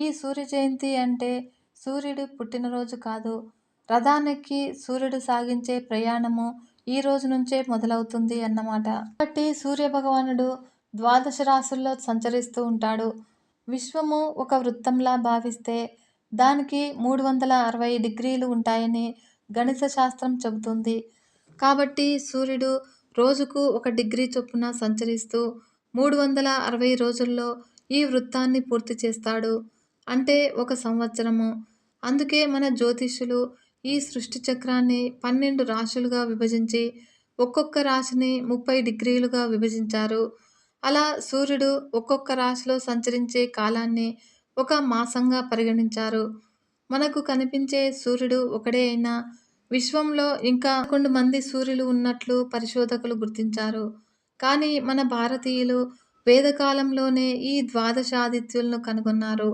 ఈ సూర్య జయంతి అంటే సూర్యుడి పుట్టినరోజు కాదు. రథానికి సూర్యుడు సాగించే ప్రయాణము ఈ రోజు నుంచే మొదలవుతుంది అన్నమాట. కాబట్టి సూర్య భగవానుడు ద్వాదశ రాసుల్లో సంచరిస్తూ ఉంటాడు. విశ్వము ఒక వృత్తంలా భావిస్తే దానికి మూడు వందల అరవై డిగ్రీలు ఉంటాయని గణిత శాస్త్రం చెబుతుంది. కాబట్టి సూర్యుడు రోజుకు ఒక డిగ్రీ చొప్పున సంచరిస్తూ మూడు వందల అరవై రోజుల్లో ఈ వృత్తాన్ని పూర్తి చేస్తాడు. అంటే ఒక సంవత్సరము. అందుకే మన జ్యోతిష్యులు ఈ సృష్టి చక్రాన్ని పన్నెండు రాశులుగా విభజించి ఒక్కొక్క రాశిని ముప్పై డిగ్రీలుగా విభజించారు. అలా సూర్యుడు ఒక్కొక్క రాశిలో సంచరించే కాలాన్ని ఒక మాసంగా పరిగణించారు. మనకు కనిపించే సూర్యుడు ఒకడే అయినా విశ్వంలో ఇంకా కొన్ని మంది సూర్యులు ఉన్నట్లు పరిశోధకులు గుర్తించారు. కానీ మన భారతీయులు వేదకాలంలోనే ఈ ద్వాదశాదిత్యులను కనుగొన్నారు.